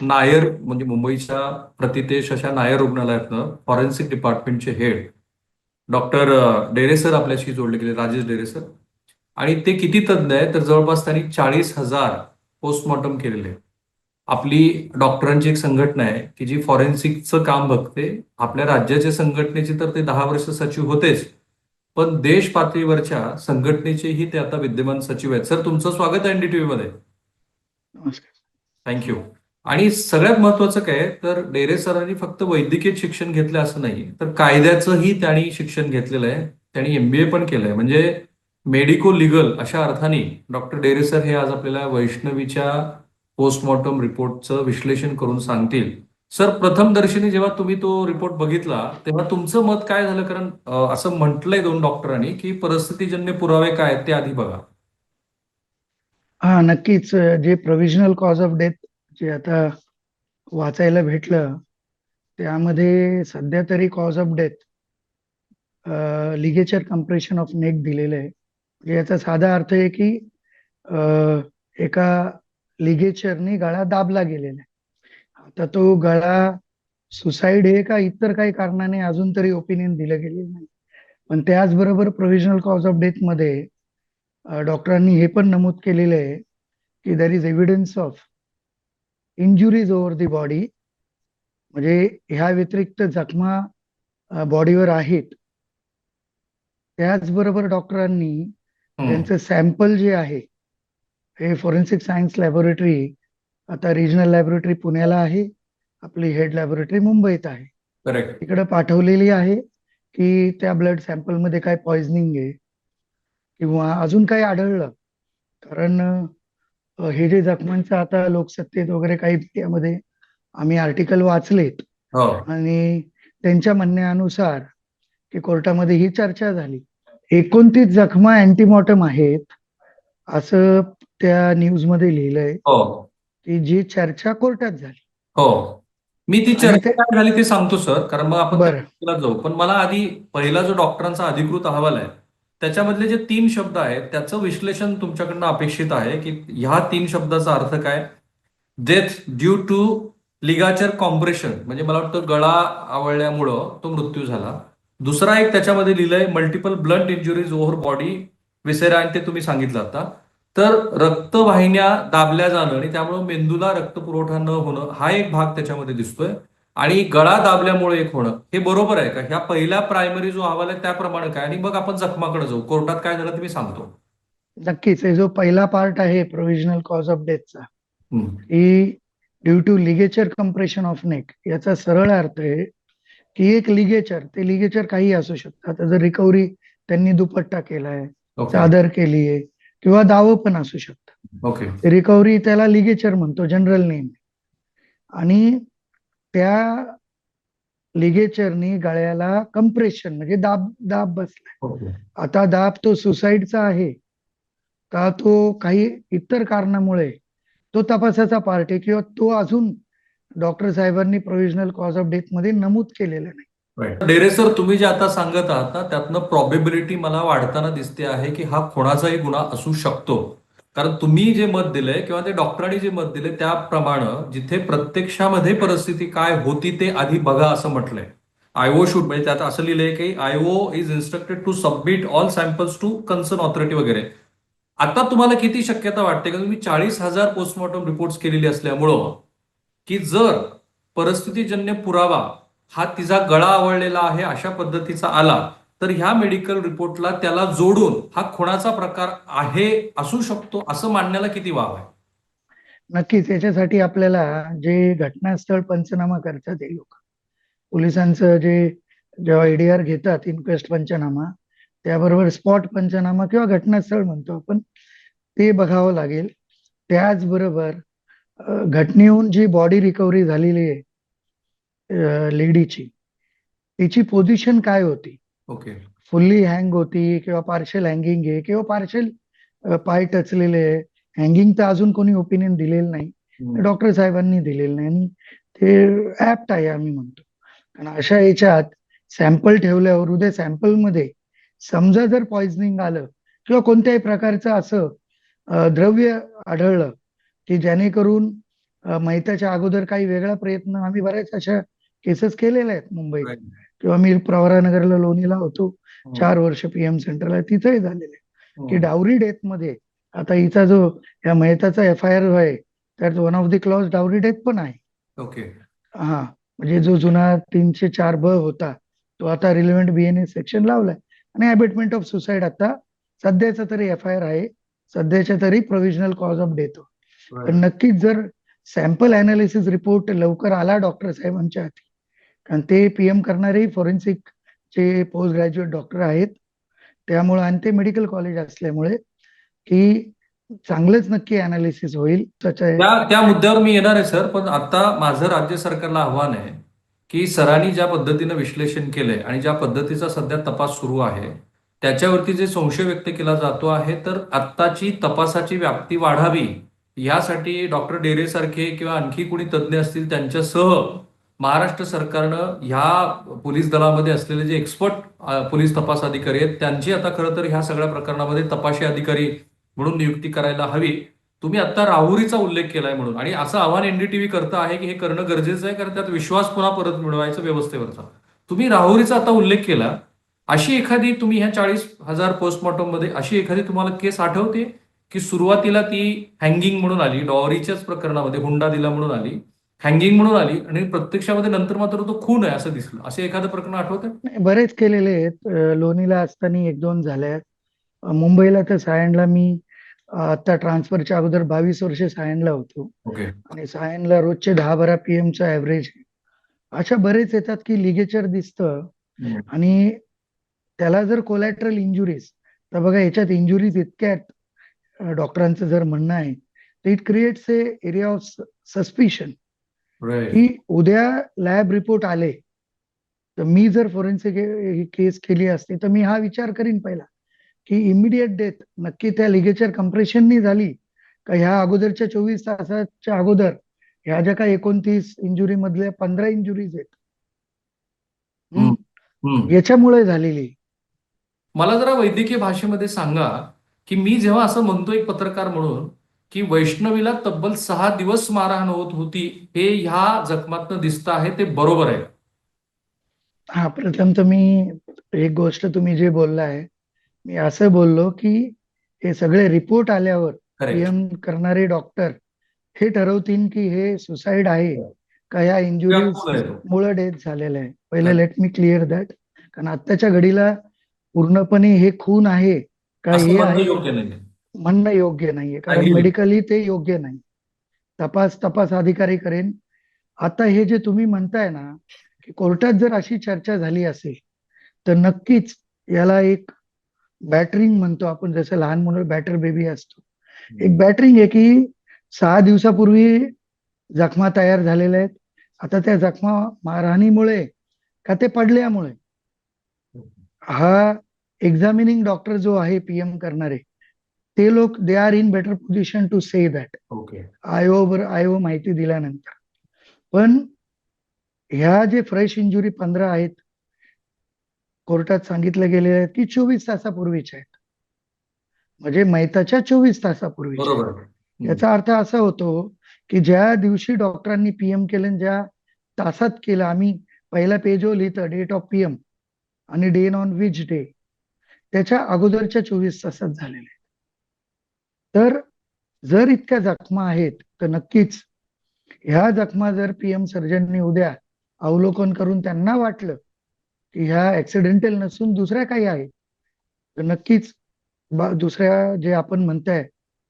नायर म्हणजे मुंबईच्या प्रतितेश अशा नायर रुग्णालयातनं फॉरेन्सिक डिपार्टमेंटचे हेड डॉक्टर डेरे सर आपल्याशी जोडले गेले राजेश डेरे सर. आणि ते किती तज्ज्ञ आहेत तर जवळपास त्यांनी चाळीस हजार पोस्टमॉर्टम केलेले. आपली डॉक्टरांची एक संघटना आहे की जी फॉरेन्सिकचं काम बघते. आपल्या राज्याच्या संघटनेचे तर ते दहा वर्ष सचिव होतेच पण देश पातळीवरच्या संघटनेचेही ते आता विद्यमान सचिव आहेत. सर तुमचं स्वागत आहे एनडीटीव्ही मध्ये. नमस्कार. थँक्यू आणि सगळ्यात महत्वाचं काय तर डेरे सरांनी फक्त वैद्यकीय शिक्षण घेतलं असं नाही. तर कायद्याचंही त्यांनी शिक्षण घेतलेलं आहे. त्यांनी एमबीए पण केलंय. म्हणजे मेडिको लिगल अशा अर्थाने डॉक्टर डेरे सर हे आज आपल्याला वैष्णवीच्या पोस्टमॉर्टम रिपोर्टचं विश्लेषण करून सांगतील. सर प्रथम दर्शनी जेव्हा तुम्ही तो रिपोर्ट बघितला तेव्हा तुमचं मत काय झालं? कारण असं म्हटलंय दोन डॉक्टरांनी की परिस्थितीजन्य पुरावे काय आहेत ते आधी बघा. हा नक्कीच. जे प्रोव्हिजनल कॉज ऑफ डेथ जे आता वाचायला भेटलं त्यामध्ये सध्या तरी cause of death ligature compression of neck दिलेलं आहे. म्हणजे याचा साधा अर्थ आहे की एका लिगेचरने गळा दाबला गेलेला आहे. आता तो गळा सुसाईड आहे का इतर काही कारणाने अजून तरी ओपिनियन दिलं गेलेलं नाही. पण त्याचबरोबर प्रोव्हिजनल कॉज ऑफ डेथमध्ये डॉक्टरांनी हे पण नमूद केलेलं आहे की there is evidence of injuries over the body म्हणजे ह्या व्यतिरिक्त जखमा बॉडीवर आहेत. त्याचबरोबर डॉक्टरांनी. त्यांचं सॅम्पल जे आहे हे फॉरेन्सिक सायन्स लॅबोरेटरी आता रिजनल लॅबोरेटरी पुण्याला आहे आपली हेड लॅबोरेटरी मुंबईत आहे. करेक्ट तिकडे पाठवलेली आहे की त्या ब्लड सॅम्पलमध्ये काय पॉइझनिंग आहे किंवा अजून काही आढळलं. कारण हे जे जखमांचं आता लोकसत्तेत वगैरे काही त्यामध्ये आम्ही आर्टिकल वाचलेत. हो. आणि त्यांच्या म्हणण्यानुसार की कोर्टामध्ये ही चर्चा झाली. एकोणतीस जखमा अँटीमॉर्टम आहेत असं त्या न्यूजमध्ये लिहिलंय. हो. की जी चर्चा कोर्टात झाली. हो. मी ती चर्चा काय झाली ते सांगतो सर. कारण मग आपण जाऊ. पण मला आधी पहिला जो डॉक्टरांचा अधिकृत अहवाल आहे त्याच्यामधले जे तीन शब्द आहेत त्याचं विश्लेषण तुमच्याकडनं अपेक्षित आहे की ह्या तीन शब्दाचा अर्थ काय? Death due to ligature compression म्हणजे मला वाटतं गळा आवळल्यामुळं तो मृत्यू झाला. दुसरा एक त्याच्यामध्ये लिहिलंय multiple blunt injuries over body viscera आणि ते तुम्ही सांगितलं आता. तर रक्तवाहिन्या दाबल्या जाणं आणि त्यामुळे मेंदूला रक्तपुरवठा न होणं हा एक भाग त्याच्यामध्ये दिसतोय. आणि गळा दाबल्यामुळे एक होणं हे बरोबर आहे का? ह्या पहिल्या प्रायमरी जो अहवाल आहे त्याप्रमाणे काय? आणि मग आपण जखमाकडे जाऊ. कोर्टात काय झालं ते मी सांगतो. नक्कीच. हे जो पहिला पार्ट आहे प्रोव्हिजनल कॉज ऑफ डेथचा. की due to ligature compression of neck याचा सरळ अर्थ आहे की एक लिगेचर ते लिगेचर काही असू शकतं आता जर रिकव्हरी त्यांनी दुपट्टा केलाय चादर केली आहे किंवा दावं पण असू शकतं ओके रिकव्हरी त्याला लिगेचर म्हणतो जनरल नेम आणि त्या लिगेचरनी गळ्याला कम्प्रेशन म्हणजे दाब दाब बसलाय. ओके आता दाब तो सुसाईडचा आहे का तो काही इतर कारणामुळे तो तपासाचा पार्ट आहे किंवा तो अजून डॉक्टर साहेबांनी प्रोव्हिजनल कॉज ऑफ डेथमध्ये नमूद केलेलं नाही. डेरे सर तुम्ही जे आता सांगत आहात ना त्यातनं प्रॉबिबिलिटी मला वाढताना दिसते आहे की हा कोणाचाही गुन्हा असू शकतो. कारण तुम्ही जे मत दिलंय किंवा ते डॉक्टरांनी जे मत दिले त्याप्रमाणे जिथे प्रत्यक्षामध्ये परिस्थिती काय होती ते आधी बघा असं म्हटलंय. आयओ शूट म्हणजे त्यात असं लिहिलंय की IO is instructed to submit all samples to concern authority वगैरे. आता तुम्हाला किती शक्यता वाटते? का तुम्ही चाळीस हजार पोस्टमॉर्टम रिपोर्ट केलेली असल्यामुळं की जर परिस्थितीजन्य पुरावा हा तिचा गळा आवळलेला आहे अशा पद्धतीचा आला तर ह्या मेडिकल रिपोर्टला त्याला जोडून हा खुणाचा प्रकार आहे असू शकतो असं मानण्याला किती वाव आहे? नक्कीच. याच्यासाठी आपल्याला जे घटनास्थळ पंचनामा करतात हे लोक पोलिसांचं जे जेव्हा एडीआर घेतात इन्क्वेस्ट पंचनामा त्याबरोबर स्पॉट पंचनामा किंवा घटनास्थळ म्हणतो आपण ते बघावं लागेल. त्याचबरोबर घटनेहून जी बॉडी रिकव्हरी झालेली आहे लेडीची तिची पोझिशन काय होती? ओके. फुल्ली हँग होती किंवा पार्शल हँगिंग आहे किंवा पार्शल पाय टचलेले आहे. हँगिंग तर अजून कोणी ओपिनियन दिलेलं नाही. डॉक्टर साहेबांनी दिलेलं नाही. आणि ते ऍप्ट आहे आम्ही म्हणतो. कारण अशा याच्यात सॅम्पल ठेवल्यावर उद्या सॅम्पलमध्ये समजा जर पॉइझनिंग आलं किंवा कोणत्याही प्रकारचं असं द्रव्य आढळलं की जेणेकरून अ, मैताच्या अगोदर काही वेगळा प्रयत्न आम्ही बऱ्याच अशा केसेस केलेल्या आहेत मुंबईत. किंवा मी प्रवरानगरला लोणीला होतो. हो. चार वर्ष पीएम सेंटरला तिथेही झालेले हो. की डावरी डेथमध्ये आता हिचा जो या मेहताचा एफ आय आर आहे त्यात one of the clause dowry death पण आहे. ओके. हा. म्हणजे जो जुना तीनशे चार ब होता तो आता रिलेव्हंट बीएनए सेक्शन लावलाय. आणि अबेटमेंट ऑफ सुसाईड आता सध्याचा तरी एफ आय आर आहे. सध्याच्या तरी प्रोव्हिजनल कॉज ऑफ डेथ पण नक्कीच जर सॅम्पल अनालिसिस रिपोर्ट लवकर आला डॉक्टर साहेबांच्या हाती कारण ते पीएम करणारे फॉरेन्सिक चे पोस्ट ग्रॅज्युएट डॉक्टर आहेत. त्यामुळे आणि ते मेडिकल कॉलेज असल्यामुळे की चांगलंच नक्की अनालिसिस होईल. त्या त्या मुद्द्यावर मी येणार आहे सर. पण आता माझं राज्य सरकारला आव्हान आहे की सरांनी ज्या पद्धतीनं विश्लेषण केलंय आणि ज्या पद्धतीचा सध्या तपास सुरू आहे त्याच्यावरती जे संशय व्यक्त केला जातो आहे तर आत्ताची तपासाची व्याप्ती वाढावी यासाठी डॉक्टर डेरे सारखे किंवा आणखी कोणी तज्ज्ञ असतील त्यांच्यासह महाराष्ट्र सरकारनं ह्या पोलीस दलामध्ये असलेले जे एक्सपर्ट पोलीस तपास अधिकारी आहेत त्यांची आता खरं तर ह्या सगळ्या प्रकरणामध्ये तपाशी अधिकारी म्हणून नियुक्ती करायला हवी. तुम्ही आता राहुरीचा उल्लेख केलाय म्हणून. आणि असं आव्हान एनडीटीव्ही करतं आहे की हे करणं गरजेचं आहे कारण त्यात विश्वास पुन्हा परत मिळवायचा व्यवस्थेवरचा. तुम्ही राहुरीचा आता उल्लेख केला. अशी एखादी तुम्ही ह्या चाळीस हजार पोस्टमॉर्टममध्ये अशी एखादी तुम्हाला केस आठवते? की सुरुवातीला ती हँगिंग म्हणून आली डॉरीच्याच प्रकरणामध्ये हुंडा दिला म्हणून आली. हँगिंग म्हणून आली आणि प्रत्यक्षामध्ये नंतर मात्र तो खून आहे असं दिसलं. असे एखादं प्रकरण आठवतं बरेच केलेले आहेत. लोणीला असताना एक दोन झाल्या. अ, मुंबईला तर सायनला मी आता ट्रान्सफरच्या अगोदर बावीस वर्ष सायनला होतो. ओके. आणि सायनला रोजचे दहा बारा पीएम चा ऍव्हरेज अशा बरेच येतात की लिगेचर दिसतं. आणि त्याला जर कोलॅटरल इंजुरीज तर बघा याच्यात इंजुरीज इतक्यात डॉक्टरांचं जर म्हणणं आहे तर it creates a area of suspicion की उद्या लॅब रिपोर्ट आले तर मी जर फॉरेन्सिक केस केली असती तर मी हा विचार करीन पहिला की इमिडिएट डेथ नक्की त्या लिगेचर कंप्रेशननी झाली का ह्या अगोदरच्या चोवीस तासाच्या अगोदर? ह्या ज्या काही एकोणतीस इंजुरी मधल्या पंधरा इंजुरीज आहेत. याच्यामुळे झालेली. मला जरा वैद्यकीय भाषेमध्ये सांगा की मी जेव्हा असं म्हणतो एक पत्रकार म्हणून की वैष्णवीला तब्बल सहा दिवस मारहाण होत होती हे ह्या जखमातनं दिसतं आहे ते बरोबर आहे. हा प्रथम तर मी एक गोष्ट तुम्ही जे बोललाय मी असं बोललो की हे सगळे रिपोर्ट आल्यावर पीएम करणारे डॉक्टर हे ठरवतील की हे सुसाईड आहे का या इंजुरीज मुळे डेथ झालेलं आहे. पहिले लेट मी क्लिअर दॅट कारण आत्ताच्या घडीला पूर्णपणे हे खून आहे का हे आहे. म्हणणं योग्य नाहीये कारण. मेडिकली ते योग्य नाही. तपास तपास अधिकारी करेन. आता हे जे तुम्ही म्हणताय ना की कोर्टात जर अशी चर्चा झाली असेल तर नक्कीच याला एक बॅटरिंग म्हणतो आपण. जसं लहान मुलं बॅटर बेबी असतो. एक बॅटरिंग आहे की सहा दिवसापूर्वी जखमा तयार झालेल्या आहेत. आता त्या जखमा मारहाणीमुळे का ते पडल्यामुळे? हा एक्झामिनिंग डॉक्टर जो आहे पीएम करणारे ते लोक they are in better position to say that okay IO बर आयो माहिती दिल्यानंतर. पण ह्या जे फ्रेश इंजुरी पंधरा आहेत कोर्टात सांगितलं गेले आहेत की चोवीस तासापूर्वीच्या आहेत. म्हणजे मैताच्या चोवीस तासापूर्वी याचा अर्थ असा होतो की ज्या दिवशी डॉक्टरांनी पीएम केलं ज्या तासात केलं आम्ही पहिला पेजवर लिहितं डेट ऑफ पीएम आणि डे ऑन विच डे त्याच्या अगोदरच्या चोवीस तासात झालेले. तर जर इतक्या जखमा आहेत तर नक्कीच ह्या जखमा जर पीएम सर्जननी उद्या अवलोकन करून त्यांना वाटलं की ह्या ऍक्सिडेंटल नसून दुसऱ्या काही आहेत तर नक्कीच दुसऱ्या जे आपण म्हणताय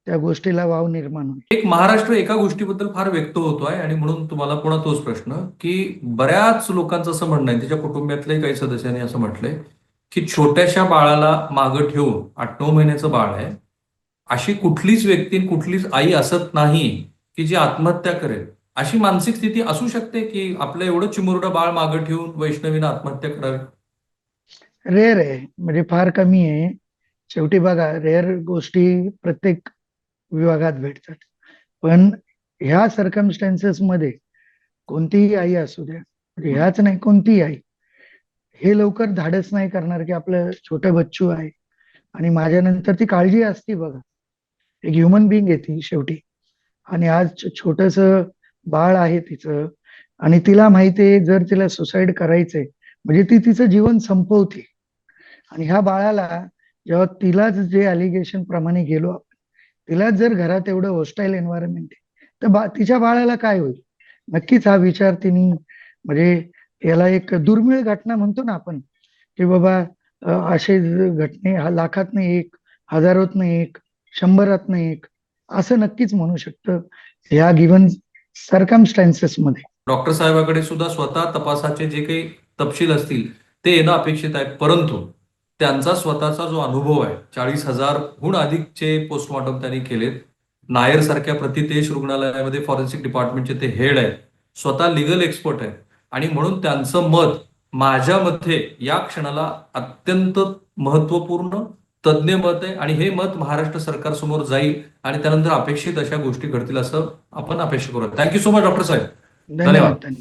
त्या गोष्टीला वाव निर्माण होईल. एक महाराष्ट्र एका गोष्टीबद्दल फार व्यक्त होतोय आणि म्हणून तुम्हाला पुन्हा तोच प्रश्न की बऱ्याच लोकांचं असं म्हणणं आहे त्याच्या कुटुंबातल्याही काही सदस्यांनी असं म्हटलंय की छोट्याशा बाळाला मागं ठेवून आठ नऊ महिन्याचं बाळ आहे अशी कुठलीच व्यक्ती कुठलीच आई असत नाही की जी आत्महत्या करेल. अशी मानसिक स्थिती असू शकते की आपलं एवढं चिमुरडं बाळ मागं ठेवून वैष्णवीनं आत्महत्या करावी? रेअर आहे. म्हणजे फार कमी आहे. शेवटी बघा रेअर गोष्टी प्रत्येक विभागात भेटतात. पण ह्या सर्कमस्टॅन्सेस मध्ये कोणतीही आई असू द्या म्हणजे ह्याच नाही कोणतीही आई हे लवकर धाडस नाही करणार की आपलं छोटं बच्चू आहे. आणि माझ्यानंतर ती काळजी असती बघा. एक ह्युमन बिंग आहे ती शेवटी. आणि आज छोटस बाळ आहे तिचं आणि तिला माहिती आहे जर तिला सुसाईड करायचंय म्हणजे ती तिचं जीवन संपवते. आणि ह्या बाळाला जेव्हा तिलाच जे अलिगेशन प्रमाणे गेलो आपण तिलाच जर घरात एवढं होस्टाईल एन्व्हायरमेंट आहे तर बा तिच्या बाळाला काय होईल? नक्कीच हा विचार तिने म्हणजे याला एक दुर्मिळ घटना म्हणतो ना आपण की बाबा असे घटने हा लाखातनं एक हजारोतनं एक शंभरातनं एक. असं नक्कीच म्हणू शकतं या गिवन सर्कमस्टॅन्सेस मध्ये. डॉक्टर साहेबाकडे सुद्धा स्वतः तपासाचे जे काही तपशील असतील ते येणं अपेक्षित आहे. परंतु त्यांचा स्वतःचा जो अनुभव आहे चाळीस हजारहून अधिकचे पोस्टमॉर्टम त्यांनी केलेत. नायर सारख्या प्रतितेश रुग्णालयामध्ये फॉरेन्सिक डिपार्टमेंटचे ते हेड आहेत. स्वतः लिगल एक्सपर्ट आहे आणि म्हणून त्यांचं मत माझ्या मते या क्षणाला अत्यंत महत्त्वपूर्ण तज्ज्ञ मत आहे आणि हे मत महाराष्ट्र सरकारसमोर जाईल आणि त्यानंतर अपेक्षित अशा गोष्टी घडतील असं आपण अपेक्षा करूया. Thank you so much doctor साहेब. धन्यवाद.